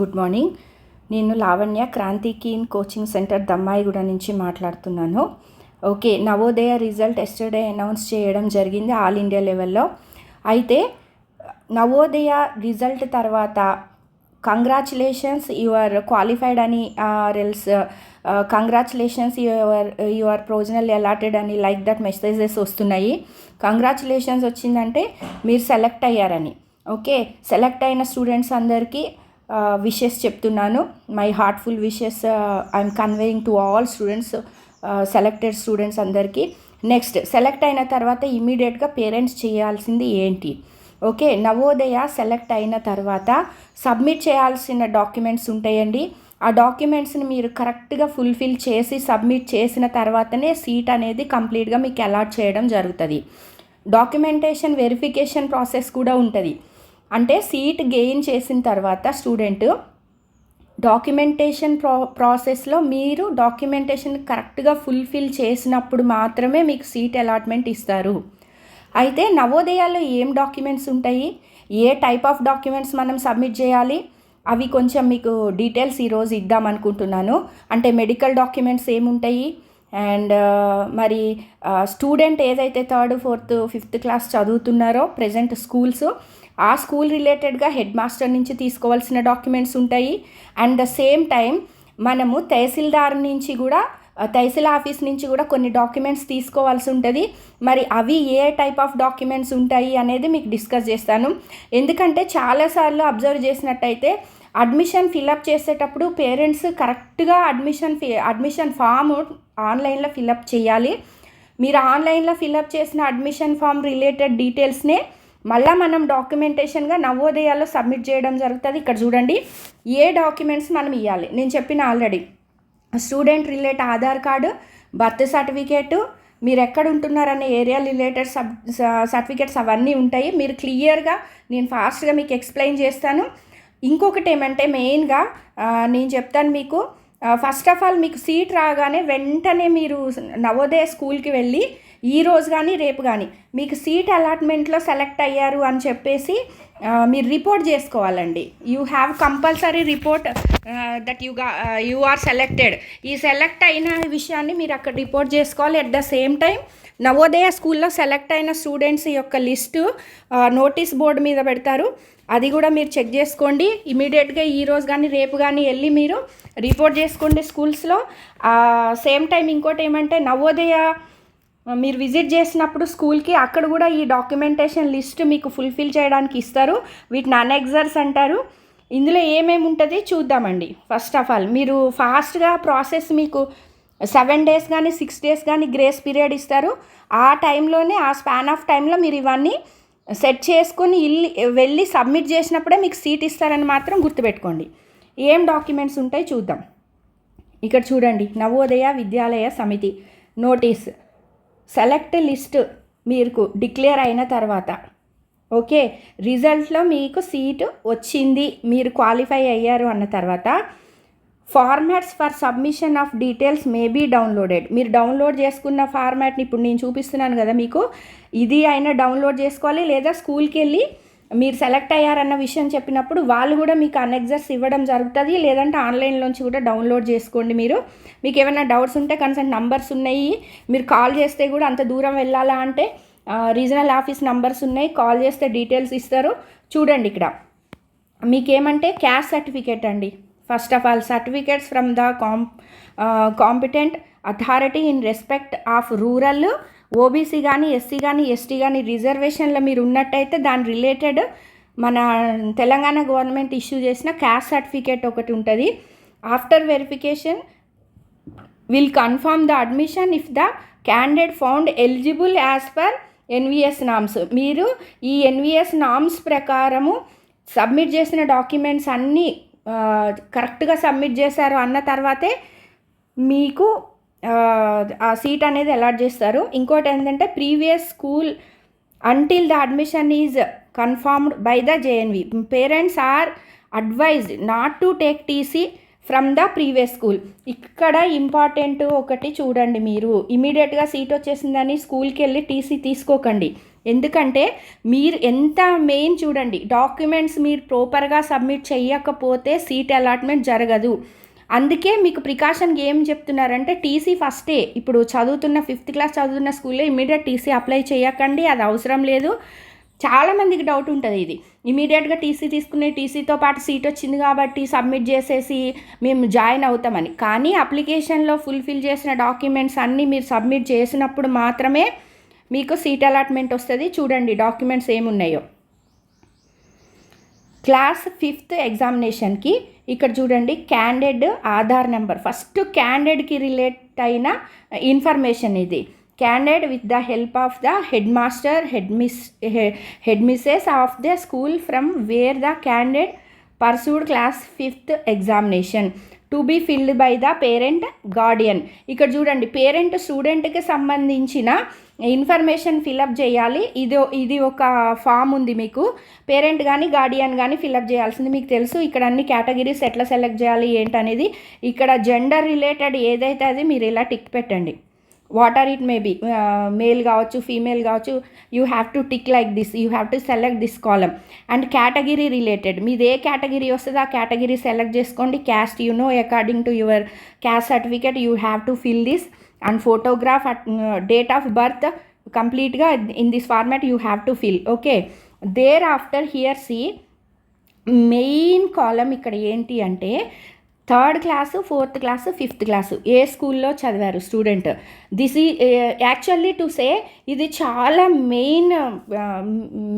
Good morning. నేను Lavanya Kranthi keen coaching centre Dammaiguda నుంచి మాట్లాడుతున్నాను. Okay Navodaya result yesterday announce చేయడం జరిగింది ఆల్ ఇండియా లెవెల్లో. అయితే నవోదయ రిజల్ట్ తర్వాత కంగ్రాచులేషన్స్ యువర్ క్వాలిఫైడ్ అని else congratulations your you are provisional allotted అని లైక్ దట్ మెసేజెస్ వస్తున్నాయి. కంగ్రాచులేషన్స్ వచ్చిందంటే మీరు సెలెక్ట్ అయ్యారని. ఓకే సెలెక్ట్ అయిన స్టూడెంట్స్ అందరికీ విషెస్ చెప్తున్నాను. My heartful wishes I'm conveying to all students selected students అందరికీ. నెక్స్ట్ సెలెక్ట్ అయిన తర్వాత ఇమీడియట్గా పేరెంట్స్ చేయాల్సింది ఏంటి? ఓకే నవోదయ సెలెక్ట్ అయిన తర్వాత సబ్మిట్ చేయాల్సిన డాక్యుమెంట్స్ ఉంటాయండి. ఆ డాక్యుమెంట్స్ని మీరు కరెక్ట్గా ఫుల్ఫిల్ చేసి సబ్మిట్ చేసిన తర్వాతనే సీట్ అనేది కంప్లీట్గా మీకు అలాట్ చేయడం జరుగుతుంది. డాక్యుమెంటేషన్ వెరిఫికేషన్ ప్రాసెస్ కూడా ఉంటుంది. అంటే సీట్ గెయిన్ చేసిన తర్వాత స్టూడెంట్ డాక్యుమెంటేషన్ ప్రా ప్రాసెస్లో మీరు డాక్యుమెంటేషన్ కరెక్ట్గా ఫుల్ఫిల్ చేసినప్పుడు మాత్రమే మీకు సీట్ అలాట్మెంట్ ఇస్తారు. అయితే నవోదయాల్లో ఏం డాక్యుమెంట్స్ ఉంటాయి? ఏ టైప్ ఆఫ్ డాక్యుమెంట్స్ మనం సబ్మిట్ చేయాలి? అవి కొంచెం మీకు డీటెయిల్స్ ఈరోజు ఇద్దాం అనుకుంటున్నాను. అంటే మెడికల్ డాక్యుమెంట్స్ ఏముంటాయి అండ్ మరి స్టూడెంట్ ఏదైతే థర్డ్ ఫోర్త్ ఫిఫ్త్ క్లాస్ చదువుతున్నారో ప్రజెంట్ స్కూల్స్ ఆ స్కూల్ రిలేటెడ్గా హెడ్ మాస్టర్ నుంచి తీసుకోవాల్సిన డాక్యుమెంట్స్ ఉంటాయి. అండ్ ద సేమ్ టైం మనము తహసీల్దార్ నుంచి కూడా తహసీల్ ఆఫీస్ నుంచి కూడా కొన్ని డాక్యుమెంట్స్ తీసుకోవాల్సి ఉంటుంది. మరి అవి ఏ టైప్ ఆఫ్ డాక్యుమెంట్స్ ఉంటాయి అనేది మీకు డిస్కస్ చేస్తాను. ఎందుకంటే చాలాసార్లు అబ్జర్వ్ చేసినట్టయితే అడ్మిషన్ ఫిలప్ చేసేటప్పుడు పేరెంట్స్ కరెక్ట్గా అడ్మిషన్ ఫి అడ్మిషన్ ఫామ్ ఆన్లైన్లో ఫిలప్ చేయాలి. మీరు ఆన్లైన్లో ఫిలప్ చేసిన అడ్మిషన్ ఫామ్ రిలేటెడ్ డీటెయిల్స్నే మళ్ళీ మనం డాక్యుమెంటేషన్గా నవోదయాల్లో సబ్మిట్ చేయడం జరుగుతుంది. ఇక్కడ చూడండి ఏ డాక్యుమెంట్స్ మనం ఇవ్వాలి నేను చెప్పిన already. Student relate Aadhaar card birth certificate మీరు ఎక్కడ ఉంటున్నారనే ఏరియా రిలేటెడ్ సబ్ సర్టిఫికేట్స్ అవన్నీ ఉంటాయి. మీరు క్లియర్గా నేను ఫాస్ట్గా మీకు ఎక్స్ప్లెయిన్ చేస్తాను. ఇంకొకటి ఏమంటే మెయిన్గా నేను చెప్తాను మీకు ఫస్ట్ ఆఫ్ ఆల్ మీకు సీట్ రాగానే వెంటనే మీరు నవోదయ స్కూల్కి వెళ్ళి ఈ రోజు కానీ రేపు కానీ మీకు సీట్ అలాట్మెంట్లో సెలెక్ట్ అయ్యారు అని చెప్పేసి మీరు రిపోర్ట్ చేసుకోవాలండి. You have compulsory report that you you are selected ఈ సెలెక్ట్ అయిన విషయాన్ని మీరు అక్కడ రిపోర్ట్ చేసుకోవాలి. At the same time Navodaya స్కూల్లో సెలెక్ట్ అయిన స్టూడెంట్స్ యొక్క లిస్టు నోటీస్ బోర్డు మీద పెడతారు. అది కూడా మీరు చెక్ చేసుకోండి. ఇమీడియట్గా ఈరోజు కానీ రేపు కానీ వెళ్ళి మీరు రిపోర్ట్ చేసుకోండి స్కూల్స్లో సేమ్ టైం ఇంకోటి ఏమంటే నవోదయ మీరు విజిట్ చేసినప్పుడు స్కూల్కి అక్కడ కూడా ఈ డాక్యుమెంటేషన్ లిస్ట్ మీకు ఫుల్ఫిల్ చేయడానికి ఇస్తారు. వీటిని అనెగ్జర్స్ అంటారు. ఇందులో ఏమేమి ఉంటుంది చూద్దామండి. ఫస్ట్ ఆఫ్ ఆల్ మీరు ఫాస్ట్గా ప్రాసెస్ మీకు సెవెన్ డేస్ కానీ సిక్స్ డేస్ కానీ గ్రేస్ పీరియడ్ ఇస్తారు. ఆ టైంలోనే ఆ స్పాన్ ఆఫ్ టైంలో మీరు ఇవన్నీ సెట్ చేసుకొని ఇల్లు వెళ్ళి సబ్మిట్ చేసినప్పుడే మీకు సీట్ ఇస్తారని మాత్రం గుర్తుపెట్టుకోండి. ఏం డాక్యుమెంట్స్ ఉంటాయి చూద్దాం. ఇక్కడ చూడండి Navodaya Vidyalaya Samiti notice. Select list మీకు డిక్లేర్ అయిన తర్వాత ఓకే రిజల్ట్లో మీకు సీటు వచ్చింది మీరు క్వాలిఫై అయ్యారు అన్న తర్వాత formats for submission of details may be downloaded మీరు డౌన్లోడ్ చేసుకున్న ఫార్మాట్ని ఇప్పుడు నేను చూపిస్తున్నాను కదా మీకు. ఇది అయినా డౌన్లోడ్ చేసుకోవాలి లేదా స్కూల్కి వెళ్ళి మీరు సెలెక్ట్ అయ్యారన్న విషయం చెప్పినప్పుడు వాళ్ళు కూడా మీకు అనెగ్జర్స్ ఇవ్వడం జరుగుతుంది. లేదంటే ఆన్లైన్లోంచి కూడా డౌన్లోడ్ చేసుకోండి మీరు. మీకు ఏమైనా డౌట్స్ ఉంటే కన్సల్ట్ నంబర్స్ ఉన్నాయి. మీరు కాల్ చేస్తే కూడా అంత దూరం వెళ్ళాలా అంటే రీజనల్ ఆఫీస్ నంబర్స్ ఉన్నాయి. కాల్ చేస్తే డీటెయిల్స్ ఇస్తారు. చూడండి ఇక్కడ. మీకేమంటే క్యాష్ సర్టిఫికేట్ అండి. First of all certificates from the com competent authority in respect of rural OBC కానీ ఎస్సీ కానీ ఎస్టీ కానీ రిజర్వేషన్లో మీరు ఉన్నట్టయితే దాని రిలేటెడ్ మన తెలంగాణ గవర్నమెంట్ ఇష్యూ చేసిన క్యాస్ట్ సర్టిఫికేట్ ఒకటి ఉంటుంది. After verification will confirm the admission if the candidate found eligible as per NVS norms మీరు ఈ ఎన్విఎస్ నామ్స్ ప్రకారము సబ్మిట్ చేసిన డాక్యుమెంట్స్ అన్నీ కరెక్ట్గా సబ్మిట్ చేశారు అన్న తర్వాతే మీకు ఆ సీట్ అనేది అలాట్ చేస్తారు. ఇంకోటి ఏంటంటే previous school until the admission is confirmed by the JNV parents are advised not to take TC from the previous school. ఇక్కడ ఇంపార్టెంట్ ఒకటి చూడండి మీరు. ఇమీడియట్గా సీట్ వచ్చేసిందని స్కూల్కి వెళ్ళి టీసీ తీసుకోకండి. ఎందుకంటే మీరు ఎంత మెయిన్ చూడండి డాక్యుమెంట్స్ మీరు ప్రాపర్గా సబ్మిట్ చేయకపోతే సీట్ అలాట్మెంట్ జరగదు. అందుకే మీకు ప్రికాషన్ ఏం చెప్తున్నారంటే టీసీ ఫస్టే ఇప్పుడు చదువుతున్న ఫిఫ్త్ క్లాస్ చదువుతున్న స్కూల్లో ఇమీడియట్ టీసీ అప్లై చేయకండి అది అవసరం లేదు. చాలామందికి డౌట్ ఉంటుంది ఇది. ఇమీడియట్గా టీసీ తీసుకునే టీసీతో పాటు సీట్ వచ్చింది కాబట్టి సబ్మిట్ చేసేసి మేము జాయిన్ అవుతామని. కానీ అప్లికేషన్లో ఫుల్ఫిల్ చేసిన డాక్యుమెంట్స్ అన్నీ మీరు సబ్మిట్ చేసినప్పుడు మాత్రమే మీకు సీట్ అలాట్మెంట్ వస్తుంది. చూడండి డాక్యుమెంట్స్ ఏమున్నాయో. క్లాస్ ఫిఫ్త్ ఎగ్జామినేషన్కి ఇక్కడ చూడండి క్యాండెడ్ ఆధార్ నెంబర్ ఫస్ట్ క్యాండెడ్కి రిలేట్ అయిన ఇన్ఫర్మేషన్ ఇది. Candidate with the help of the head master head miss head misses of the school from where the candidate pursued class fifth examination to be filled by the parent guardian ఇక్కడ చూడండి parent స్టూడెంట్కి సంబంధించిన information fill up చేయాలి. ఇది ఇది ఒక form ఉంది మీకు. పేరెంట్ కానీ గార్డియన్ కానీ ఫిలప్ చేయాల్సింది మీకు తెలుసు. ఇక్కడ అన్ని కేటగిరీస్ ఎట్లా సెలెక్ట్ చేయాలి ఏంటనేది. ఇక్కడ జెండర్ రిలేటెడ్ ఏదైతే అది మీరు ఇలా టిక్ పెట్టండి. What are it maybe male కావచ్చు ఫీమేల్ కావచ్చు you have to tick like this you have to select this column and category related మీది ఏ కేటగిరీ వస్తుందో ఆ కేటగిరీ సెలెక్ట్ చేసుకోండి. Caste you know according to your caste certificate you have to fill this. And photograph date of birth కంప్లీట్గా in this format you have to fill okay thereafter here see main column ఇక్కడ ఏంటి అంటే third class fourth class fifth class ఏ స్కూల్లో చదివారు student this ఈ actually to say ఇది చాలా main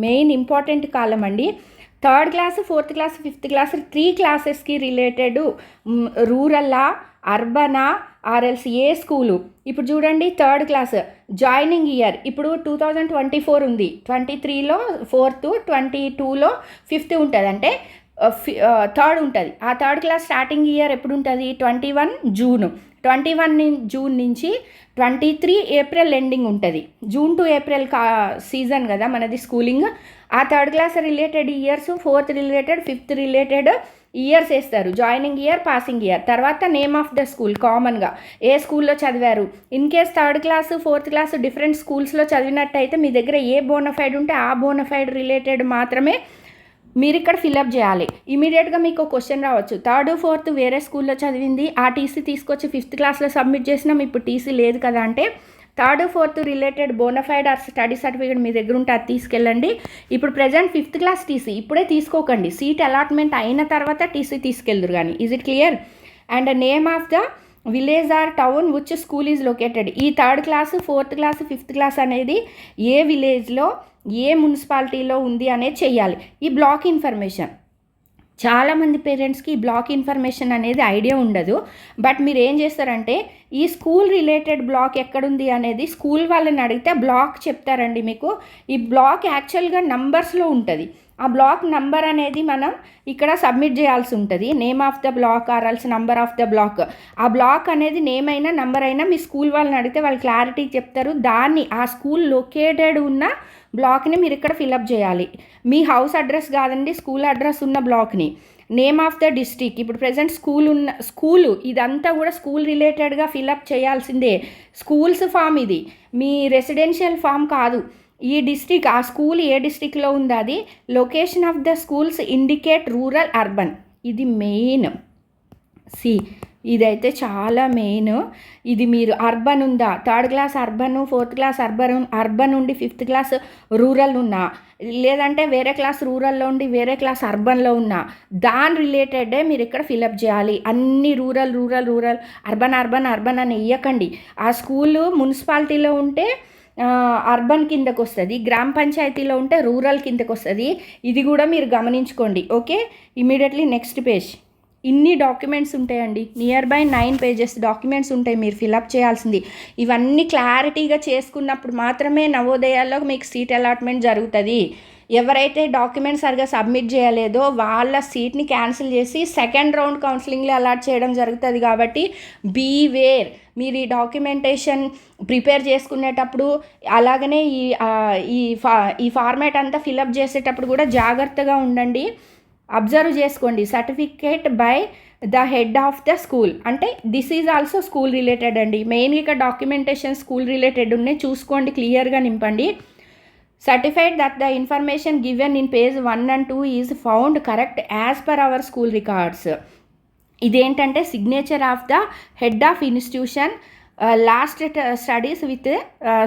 main important column అండి. Third class fourth class fifth class three క్లాసెస్కి రిలేటెడ్ రూరల్లా అర్బనా ఆర్ఎల్స్ ఏ స్కూలు? ఇప్పుడు చూడండి థర్డ్ క్లాస్. Joining year. ఇప్పుడు టూ థౌజండ్ ట్వంటీ ఫోర్ ఉంది. ట్వంటీ త్రీలో ఫోర్త్ ట్వంటీ టూలో ఫిఫ్త్ ఉంటుంది. అంటే థర్డ్ ఉంటుంది. ఆ థర్డ్ క్లాస్ స్టార్టింగ్ ఇయర్ ఎప్పుడు ఉంటుంది twenty one June. Twenty one June నుంచి ట్వంటీ త్రీ ఏప్రిల్ ఎండింగ్ ఉంటుంది. జూన్ టు ఏప్రిల్ కా సీజన్ కదా మనది స్కూలింగ్. ఆ third class related years fourth related fifth related years వేస్తారు. Joining year passing year. తర్వాత నేమ్ ఆఫ్ ద స్కూల్ కామన్గా ఏ స్కూల్లో చదివారు? In case third class fourth class different స్కూల్స్లో చదివినట్టయితే మీ దగ్గర ఏ బోనఫైడ్ ఉంటే ఆ బోనఫైడ్ రిలేటెడ్ మాత్రమే మీరు ఇక్కడ ఫిలప్ చేయాలి. ఇమీడియట్గా మీకు క్వశ్చన్ రావచ్చు. థర్డ్ ఫోర్త్ వేరే స్కూల్లో చదివింది. ఆ టీసీ తీసుకొచ్చి ఫిఫ్త్ క్లాస్లో సబ్మిట్ చేసినాం ఇప్పుడు టీసీ లేదు కదా అంటే third fourth related bona fide or study certificate మీ దగ్గర ఉంటే అది తీసుకెళ్ళండి. ఇప్పుడు ప్రజెంట్ ఫిఫ్త్ క్లాస్ టీసీ ఇప్పుడే తీసుకోకండి. సీట్ అలాట్మెంట్ అయిన తర్వాత టీసీ తీసుకెళ్దురు కానీ is it clear and name of the village or town which school is located ఈ third class fourth class fifth class అనేది ఏ విలేజ్లో ఏ మున్సిపాలిటీలో ఉంది అనేది చెయ్యాలి. ఈ బ్లాక్ ఇన్ఫర్మేషన్ చాలామంది పేరెంట్స్కి ఈ బ్లాక్ ఇన్ఫర్మేషన్ అనేది ఐడియా ఉండదు. బట్ మీరు ఏం చేస్తారంటే ఈ స్కూల్ రిలేటెడ్ బ్లాక్ ఎక్కడుంది అనేది స్కూల్ వాళ్ళని అడిగితే బ్లాక్ చెప్తారండి మీకు. ఈ బ్లాక్ యాక్చువల్గా నంబర్స్లో ఉంటుంది. ఆ బ్లాక్ నంబర్ అనేది మనం ఇక్కడ సబ్మిట్ చేయాల్సి ఉంటుంది. Name of the block or else number of the block. ఆ బ్లాక్ అనేది నేమ్ అయినా నంబర్ అయినా మీ స్కూల్ వాళ్ళని అడిగితే వాళ్ళు క్లారిటీ చెప్తారు. దాన్ని ఆ స్కూల్ లొకేటెడ్ ఉన్న బ్లాక్ని మీరు ఇక్కడ ఫిలప్ చేయాలి. మీ హౌస్ అడ్రస్ కాదండి స్కూల్ అడ్రస్ ఉన్న బ్లాక్ని. నేమ్ ఆఫ్ ద డిస్టిక్ ఇప్పుడు ప్రజెంట్ స్కూల్ ఉన్న స్కూలు ఇదంతా కూడా స్కూల్ రిలేటెడ్గా ఫిలప్ చేయాల్సిందే. స్కూల్స్ ఫామ్ ఇది. మీ రెసిడెన్షియల్ ఫామ్ కాదు. ఈ డిస్టిక్ ఆ స్కూల్ ఏ డిస్టిక్లో ఉంది అది location of the schools indicate rural urban. ఇది మెయిన్. సి. ఇదైతే చాలా మెయిన్. ఇది మీరు అర్బన్ ఉందా? Third class urban fourth class urban urban ఉండి ఫిఫ్త్ క్లాస్ రూరల్ ఉన్నా? లేదంటే వేరే క్లాస్ రూరల్లో ఉండి వేరే క్లాస్ అర్బన్లో ఉన్నా? దాని రిలేటెడే మీరు ఇక్కడ ఫిలప్ చేయాలి. అన్ని rural rural rural. Urban urban urban అని వేయకండి ఆ స్కూలు మున్సిపాలిటీలో ఉంటే అర్బన్ కిందకు వస్తుంది. గ్రామ పంచాయతీలో ఉంటే రూరల్ కిందకు వస్తుంది. ఇది కూడా మీరు గమనించుకోండి. ఓకే? ఇమీడియట్లీ నెక్స్ట్ పేజ్ ఇన్ని డాక్యుమెంట్స్ ఉంటాయండి. Near by nine pages documents ఉంటాయి మీరు ఫిలప్ చేయాల్సింది. ఇవన్నీ క్లారిటీగా చేసుకున్నప్పుడు మాత్రమే నవోదయాల్లో మీకు సీట్ అలాట్మెంట్ జరుగుతుంది. ఎవరైతే డాక్యుమెంట్స్ సరిగా సబ్మిట్ చేయలేదో వాళ్ళ సీట్ని క్యాన్సిల్ చేసి సెకండ్ రౌండ్ కౌన్సిలింగ్లో అలాట్ చేయడం జరుగుతుంది కాబట్టి బీ వేర్ మీరు ఈ డాక్యుమెంటేషన్ ప్రిపేర్ చేసుకునేటప్పుడు అలాగనే ఈ ఈ ఫా ఈ ఫార్మాట్ అంతా ఫిలప్ చేసేటప్పుడు కూడా జాగ్రత్తగా ఉండండి. అబ్జర్వ్ చేసుకోండి. Certificate by the head of the school. అంటే this is also school related అండి. మెయిన్గా ఇక్కడ డాక్యుమెంటేషన్ స్కూల్ రిలేటెడ్ ఉన్నాయి. చూసుకోండి క్లియర్గా నింపండి. Certified that the information given in page one and two is found correct as per our school records. ఇదేంటంటే signature of the head of institution last studies with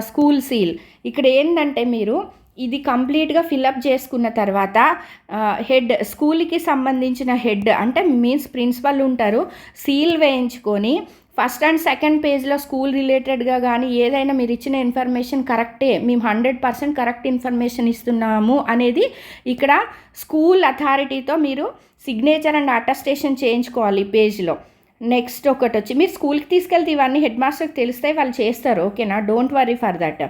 school seal. ఇక్కడ ఏంటంటే మీరు ఇది కంప్లీట్గా ఫిలప్ చేసుకున్న తర్వాత హెడ్ స్కూల్కి సంబంధించిన హెడ్ అంటే మీన్స్ ప్రిన్సిపల్ ఉంటారు సీల్ వేయించుకొని ఫస్ట్ అండ్ సెకండ్ పేజ్లో స్కూల్ రిలేటెడ్గా కానీ ఏదైనా మీరు ఇచ్చిన ఇన్ఫర్మేషన్ కరెక్టే మేము హండ్రెడ్ పర్సెంట్ కరెక్ట్ ఇన్ఫర్మేషన్ ఇస్తున్నాము అనేది ఇక్కడ స్కూల్ అథారిటీతో మీరు సిగ్నేచర్ అండ్ అటెస్టేషన్ చేయించుకోవాలి పేజ్లో. నెక్స్ట్ ఒకటి వచ్చి మీరు స్కూల్కి తీసుకెళ్తే ఇవన్నీ హెడ్ మాస్టర్కి తెలిస్తే వాళ్ళు చేస్తారు ఓకేనా? Don't worry for that.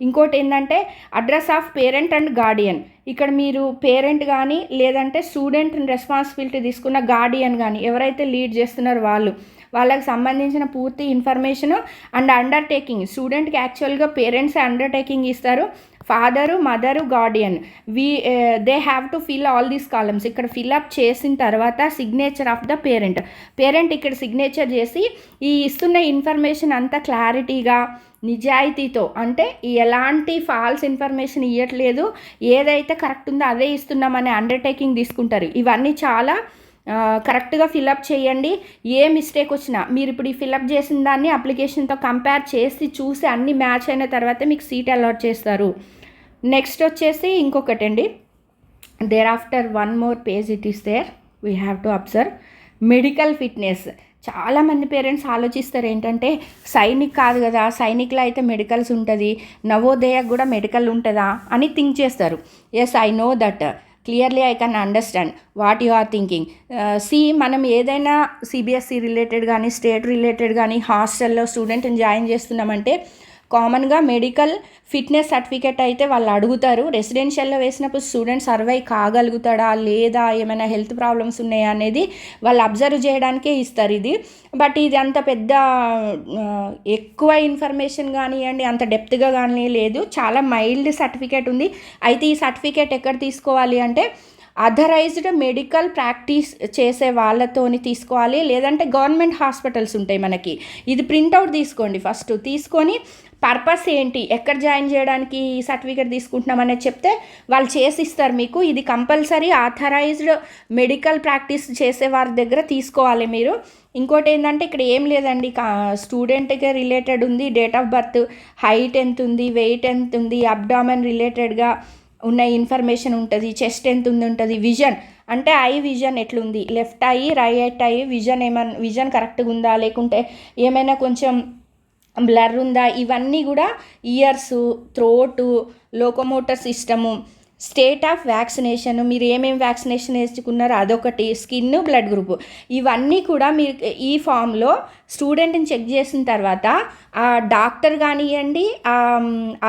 ఇంకోటి ఏంటంటే address of parent and guardian. ఇక్కడ మీరు పేరెంట్ కానీ లేదంటే స్టూడెంట్ రెస్పాన్సిబిలిటీ తీసుకున్న గార్డియన్ కానీ ఎవరైతే లీడ్ చేస్తున్నారో వాళ్ళు వాళ్ళకి సంబంధించిన పూర్తి ఇన్ఫర్మేషన్ అండ్ అండర్టేకింగ్ స్టూడెంట్కి యాక్చువల్గా పేరెంట్స్ అండర్టేకింగ్ ఇస్తారు. Father mother guardian. We they have to fill all these columns. ఇక్కడ ఫిల్అప్ చేసిన తర్వాత signature of the parent. Parent ఇక్కడ సిగ్నేచర్ చేసి ఈ ఇస్తున్న ఇన్ఫర్మేషన్ అంతా క్లారిటీగా నిజాయితీతో అంటే ఎలాంటి ఫాల్స్ ఇన్ఫర్మేషన్ ఇవ్వట్లేదు ఏదైతే కరెక్ట్ ఉందో అదే ఇస్తున్నామనే అండర్టేకింగ్ తీసుకుంటారు. ఇవన్నీ చాలా కరెక్ట్గా ఫిలప్ చేయండి. ఏ మిస్టేక్ వచ్చినా మీరు ఇప్పుడు ఈ ఫిలప్ చేసిన దాన్ని అప్లికేషన్తో కంపేర్ చేసి చూసి అన్ని మ్యాచ్ అయిన తర్వాతే మీకు సీట్ అలాట్ చేస్తారు. నెక్స్ట్ వచ్చేసి ఇంకొకటి అండి there after one more page it is there we have to observe medical fitness చాలామంది పేరెంట్స్ ఆలోచిస్తారు ఏంటంటే సైనిక్ కాదు కదా సైనిక్లో అయితే మెడికల్స్ ఉంటుంది నవోదయకు కూడా మెడికల్ ఉంటుందా అని థింక్ చేస్తారు. Yes I know that clearly I can understand what you are thinking see మనం ఏదైనా సిబిఎస్సి రిలేటెడ్ కానీ స్టేట్ రిలేటెడ్ కానీ హాస్టల్లో స్టూడెంట్ని జాయిన్ చేస్తున్నామంటే కామన్గా మెడికల్ ఫిట్నెస్ సర్టిఫికేట్ అయితే వాళ్ళు అడుగుతారు. రెసిడెన్షియల్లో వేసినప్పుడు స్టూడెంట్ సర్వై కాగలుగుతాడా? లేదా ఏమైనా హెల్త్ ప్రాబ్లమ్స్ ఉన్నాయా? అనేది వాళ్ళు అబ్జర్వ్ చేయడానికే ఇస్తారు ఇది. బట్ ఇది అంత పెద్ద ఎక్కువ ఇన్ఫర్మేషన్ కానివ్వండి అంత డెప్త్గా కానీ లేదు. చాలా మైల్డ్ సర్టిఫికేట్ ఉంది. అయితే ఈ సర్టిఫికేట్ ఎక్కడ తీసుకోవాలి అంటే అథరైజ్డ్ మెడికల్ ప్రాక్టీస్ చేసే వాళ్ళతోని తీసుకోవాలి. లేదంటే గవర్నమెంట్ హాస్పిటల్స్ ఉంటాయి మనకి. ఇది ప్రింట్అవుట్ తీసుకోండి ఫస్ట్. తీసుకొని పర్పస్ ఏంటి? ఎక్కడ జాయిన్ చేయడానికి ఈ సర్టిఫికేట్ తీసుకుంటున్నాం అనేది చెప్తే వాళ్ళు చేసి ఇస్తారు మీకు. ఇది కంపల్సరీ ఆథరైజ్డ్ మెడికల్ ప్రాక్టీస్ చేసే వారి దగ్గర తీసుకోవాలి మీరు. ఇంకోటి ఏంటంటే ఇక్కడ ఏం లేదండి. స్టూడెంట్కి రిలేటెడ్ ఉంది. డేట్ ఆఫ్ బర్త్ హైట్ ఎంత ఉంది వెయిట్ ఎంత ఉంది అబ్డామెన్ రిలేటెడ్గా ఉన్న ఇన్ఫర్మేషన్ ఉంటుంది. చెస్ట్ ఎంత ఉంది ఉంటుంది. విజన్. అంటే ఐ విజన్ ఎట్లుంది? Left eye right eye vision ఏమన్నా విజన్ కరెక్ట్గా ఉందా? లేకుంటే ఏమైనా కొంచెం బ్లర్ ఉందా? ఇవన్నీ కూడా ears throat locomotor system state of vaccination మీరు ఏమేమి వ్యాక్సినేషన్ వేసుకున్నారో అదొకటి స్కిన్ బ్లడ్ గ్రూప్. ఇవన్నీ కూడా మీరు ఈ ఫామ్లో స్టూడెంట్ని చెక్ చేసిన తర్వాత ఆ డాక్టర్ కానివ్వండి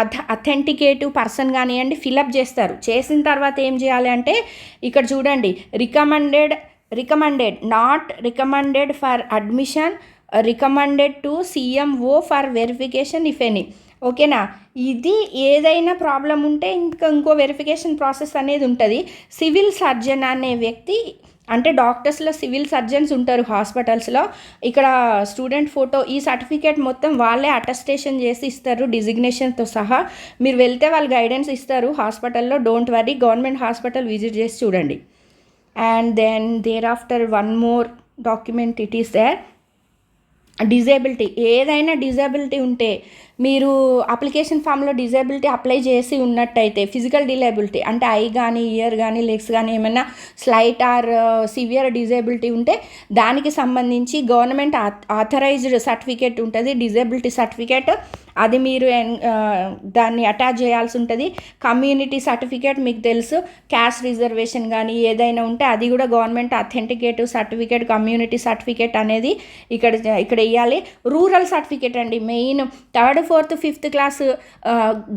అథ అథెంటికేటివ్ పర్సన్ కానివ్వండి ఫిలప్ చేస్తారు. చేసిన తర్వాత ఏం చేయాలి అంటే ఇక్కడ చూడండి recommended recommended not recommended for admission recommended to CMO for verification if any ఓకేనా ఇది ఏదైనా ప్రాబ్లం ఉంటే ఇంకా ఇంకో వెరిఫికేషన్ ప్రాసెస్ అనేది ఉంటుంది. సివిల్ సర్జన్ అనే వ్యక్తి అంటే డాక్టర్స్లో సివిల్ సర్జన్స్ ఉంటారు హాస్పిటల్స్లో ఇక్కడ స్టూడెంట్ ఫోటో ఈ సర్టిఫికేట్ మొత్తం వాళ్ళే అటెస్టేషన్ చేసి ఇస్తారు డిజిగ్నేషన్తో సహా. మీరు వెళ్తే వాళ్ళు గైడెన్స్ ఇస్తారు హాస్పిటల్లో don't worry government hospital visit చేసి చూడండి. And then there after one more document it is there disability ఏదైనా డిజేబిలిటీ ఉంటే మీరు అప్లికేషన్ ఫామ్లో డిజేబిలిటీ అప్లై చేసి ఉన్నట్టయితే ఫిజికల్ డిలేబిలిటీ అంటే ఐ కానీ ఇయర్ కానీ లెగ్స్ కానీ ఏమైనా స్లైట్ ఆర్ సివియర్ డిజేబిలిటీ ఉంటే దానికి సంబంధించి గవర్నమెంట్ ఆథరైజ్డ్ సర్టిఫికేట్ ఉంటుంది. డిజేబిలిటీ సర్టిఫికేట్ అది మీరు దాన్ని అటాచ్ చేయాల్సి ఉంటుంది. కమ్యూనిటీ సర్టిఫికేట్ మీకు తెలుసు. క్యాస్ట్ రిజర్వేషన్ కానీ ఏదైనా ఉంటే అది కూడా government authenticative certificate community certificate అనేది ఇక్కడ ఇక్కడ ఇవ్వాలి రూరల్ సర్టిఫికేట్ అండి. Main third fourth fifth class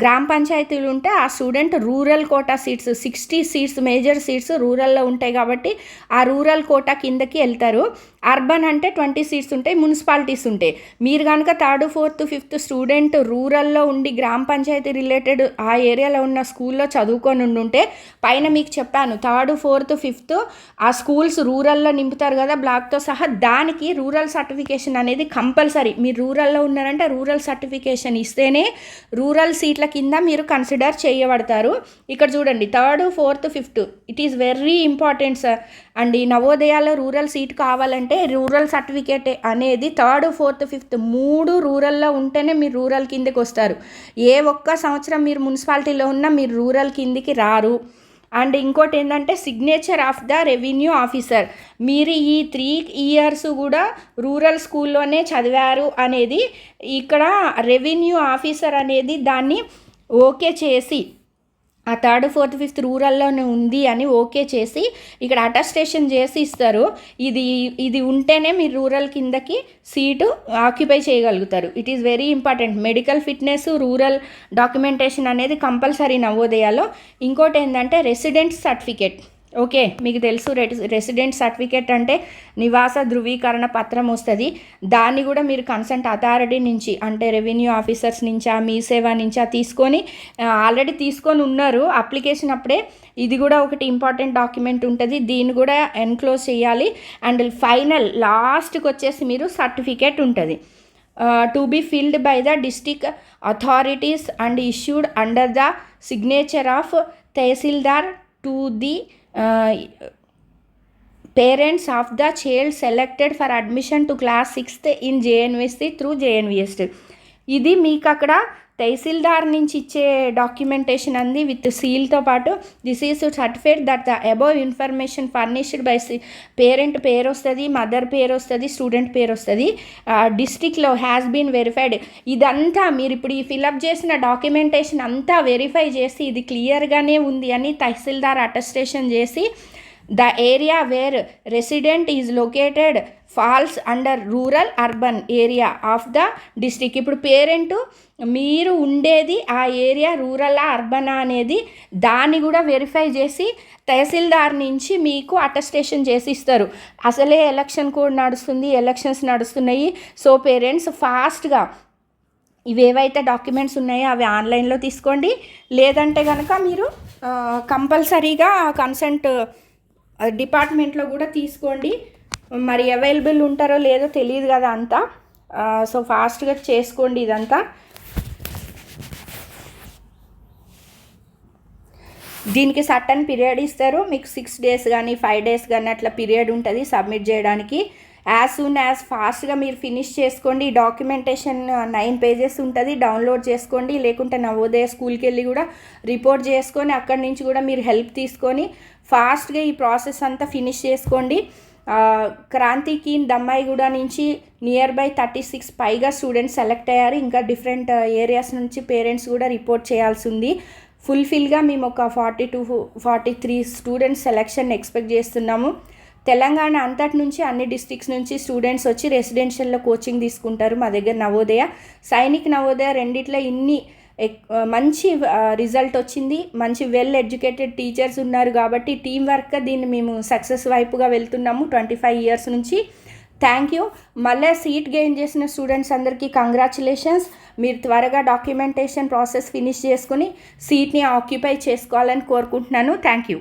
గ్రామ పంచాయతీలు ఉంటే ఆ student rural quota seats sixty seats major seats రూరల్లో ఉంటాయి కాబట్టి ఆ రూరల్ కోటా కిందకి వెళ్తారు. అర్బన్ అంటే ట్వంటీ సీట్స్ ఉంటాయి మున్సిపాలిటీస్ ఉంటాయి. మీరు కనుక థర్డ్ ఫోర్త్ ఫిఫ్త్ స్టూడెంట్ రూరల్లో ఉండి గ్రామ పంచాయతీ రిలేటెడ్ ఆ ఏరియాలో ఉన్న స్కూల్లో చదువుకొని ఉండుంటే పైన మీకు చెప్పాను థర్డ్ ఫోర్త్ ఫిఫ్త్ ఆ స్కూల్స్ రూరల్లో నింపుతారు కదా బ్లాక్తో సహా దానికి రూరల్ సర్టిఫికేషన్ అనేది కంపల్సరీ. మీరు రూరల్లో ఉన్నారంటే రూరల్ సర్టిఫికేషన్ ఇస్తేనే రూరల్ సీట్ల కింద మీరు కన్సిడర్ చేయబడతారు. ఇక్కడ చూడండి third fourth fifth it is very important sir. And ఈ నవోదయాలో రూరల్ సీట్ కావాలంటే రూరల్ సర్టిఫికేట్ అనేది థర్డ్ ఫోర్త్ ఫిఫ్త్ మూడు రూరల్లో ఉంటేనే మీరు రూరల్ కిందకి వస్తారు. ఏ ఒక్క సంవత్సరం మీరు మున్సిపాలిటీలో ఉన్నా మీరు రూరల్ కిందికి రారు. అండ్ ఇంకోటి ఏంటంటే signature of the revenue officer మీరు ఈ త్రీ ఇయర్స్ కూడా రూరల్ స్కూల్లోనే చదివారు అనేది ఇక్కడ రెవెన్యూ ఆఫీసర్ అనేది దాన్ని ఓకే చేసి ఆ థర్డ్ ఫోర్త్ ఫిఫ్త్ రూరల్లోనే ఉంది అని ఓకే చేసి ఇక్కడ అటెస్టేషన్ చేసి ఇస్తారు. ఇది ఇది ఉంటేనే మీరు రూరల్ కిందకి సీటు ఆక్యుపై చేయగలుగుతారు. It is very important medical fitness rural documentation అనేది కంపల్సరీ నవోదయాలో. ఇంకోటి ఏంటంటే రెసిడెంట్ సర్టిఫికేట్ ఓకే మీకు తెలుసు రెసిడెంట్ సర్టిఫికేట్ అంటే నివాస ధృవీకరణ పత్రం వస్తుంది. దాన్ని కూడా మీరు కన్సెంట్ అథారిటీ నుంచి అంటే రెవెన్యూ ఆఫీసర్స్ నుంచా మీ సేవ నుంచా తీసుకొని ఆల్రెడీ తీసుకొని ఉన్నారు. అప్లికేషన్ అప్పుడే ఇది కూడా ఒకటి ఇంపార్టెంట్ డాక్యుమెంట్ ఉంటుంది. దీన్ని కూడా ఎన్క్లోజ్ చేయాలి. అండ్ ఫైనల్ లాస్ట్కి వచ్చేసి మీరు సర్టిఫికేట్ ఉంటుంది. To be filled by the district authorities and issued under the signature of tahsildar to the parents of the child selected for admission to class sixth in JNVST through JNVST ఇది మీకు అక్కడ తహసీల్దార్ నుంచి ఇచ్చే documentation అంది with సీల్తో పాటు this is certificate that the above information furnished by parent పేరు వస్తుంది మదర్ పేరు వస్తుంది స్టూడెంట్ పేరు వస్తుంది డిస్టిక్లో హ్యాస్ బీన్ వెరిఫైడ్ ఇదంతా మీరు ఇప్పుడు ఈ ఫిలప్ చేసిన డాక్యుమెంటేషన్ అంతా వెరిఫై చేసి ఇది క్లియర్గానే ఉంది అని తహసీల్దార్ అటెస్టేషన్ చేసి the area where resident is located falls under rural urban area of the district ఇప్పుడు పేరెంట్ మీరు ఉండేది ఆ ఏరియా రూరల్ అర్బన్ అనేది దాన్ని కూడా వెరిఫై చేసి తహసీల్దార్ నుంచి మీకు అటెస్టేషన్ చేసి ఇస్తారు అసలే ఎలక్షన్ కోడ్ నడుస్తుంది ఎలక్షన్స్ నడుస్తున్నాయి. సో పేరెంట్స్ ఫాస్ట్గా ఇవేవైతే డాక్యుమెంట్స్ ఉన్నాయో అవి ఆన్లైన్లో తీసుకోండి. లేదంటే కనుక మీరు కంపల్సరీగా కన్సెంట్ డిపార్ట్మెంట్లో కూడా తీసుకోండి. మరి అవైలబుల్ ఉంటారో లేదో తెలియదు కదా అంతా. సో ఫాస్ట్గా చేసుకోండి ఇదంతా. దీనికి సటన్ పీరియడ్ ఇస్తారు. మీకు సిక్స్ డేస్ కానీ ఫైవ్ డేస్ కానీ అట్లా పీరియడ్ ఉంటుంది సబ్మిట్ చేయడానికి. యాజ్ సూన్ యాజ్ ఫాస్ట్గా మీరు ఫినిష్ చేసుకోండి. డాక్యుమెంటేషన్ నైన్ పేజెస్ ఉంటుంది. డౌన్లోడ్ చేసుకోండి. లేకుంటే నవోదయ స్కూల్కి వెళ్ళి కూడా రిపోర్ట్ చేసుకొని అక్కడి నుంచి కూడా మీరు హెల్ప్ తీసుకొని ఫాస్ట్గా ఈ ప్రాసెస్ అంతా ఫినిష్ చేసుకోండి. క్రాంతికి దమ్మాయిగూడ నుంచి నియర్ బై థర్టీ సిక్స్ పైగా స్టూడెంట్స్ సెలెక్ట్ అయ్యారు. ఇంకా డిఫరెంట్ ఏరియాస్ నుంచి పేరెంట్స్ కూడా రిపోర్ట్ చేయాల్సి ఉంది. ఫుల్ఫిల్గా మేము ఒక forty two forty three students selection expect చేస్తున్నాము. తెలంగాణ అంతటి నుంచి అన్ని డిస్ట్రిక్ట్స్ నుంచి స్టూడెంట్స్ వచ్చి రెసిడెన్షియల్లో కోచింగ్ తీసుకుంటారు మా దగ్గర నవోదయ. సైనిక్ నవోదయ రెండిట్లో ఇన్ని మంచి రిజల్ట్ వచ్చింది. మంచి వెల్ ఎడ్యుకేటెడ్ టీచర్స్ ఉన్నారు కాబట్టి టీం వర్క్ దీన్ని మేము సక్సెస్ వైపుగా వెళ్తున్నాము ట్వంటీ ఫైవ్ ఇయర్స్ నుంచి. థ్యాంక్ యూ మళ్ళీ సీట్ గెయిన్ చేసిన స్టూడెంట్స్ అందరికీ కంగ్రాచులేషన్స్ మీరు త్వరగా డాక్యుమెంటేషన్ ప్రాసెస్ ఫినిష్ చేసుకుని సీట్ని ఆక్యుపై చేసుకోవాలని కోరుకుంటున్నాను. Thank you